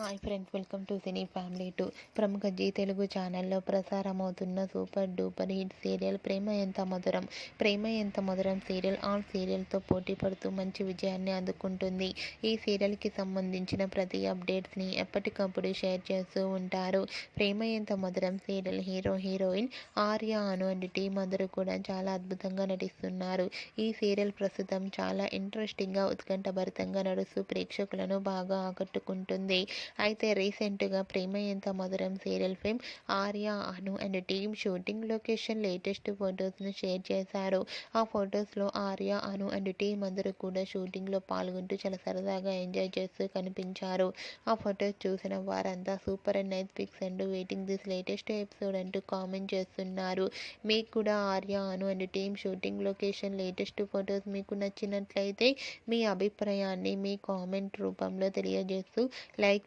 Hi friends welcome to cine family two. ప్రముఖ Zee Telugu ఛానల్లో ప్రసారమవుతున్న super duper hit serial Prema Entha Madhuram? Prema ఎంత Madhuram serial? ఆ సీరియల్తో పోటీ పడుతూ మంచి విజయాన్ని అందుకుంటుంది. ఈ సీరియల్కి సంబంధించిన ప్రతి అప్డేట్స్ని ఎప్పటికప్పుడు షేర్ చేస్తూ ఉంటారు. Prema Entha Madhuram serial hero heroine Arya Anu and team అందరూ కూడా చాలా అద్భుతంగా నటిస్తున్నారు. ఈ సీరియల్ ప్రస్తుతం చాలా ఇంట్రెస్టింగ్గా ఉత్కంఠభరితంగా నడుస్తూ ప్రేక్షకులను బాగా ఆకట్టుకుంటుంది. అయితే రీసెంట్గా Prema Entha Madhuram serial fame Arya Anu and team shooting location latest ఫొటోస్ను share చేశారు. ఆ ఫొటోస్లో ఆర్య అను అండ్ టీం అందరూ కూడా షూటింగ్లో పాల్గొంటూ చాలా సరదాగా ఎంజాయ్ చేస్తూ కనిపించారు. ఆ ఫొటోస్ చూసిన వారంతా super and nice pics and waiting this latest episode అంటూ కామెంట్ చేస్తున్నారు. మీకు కూడా Arya Anu and team shooting location latest photos మీకు నచ్చినట్లయితే మీ అభిప్రాయాన్ని మీ కామెంట్ రూపంలో తెలియజేస్తూ లైక్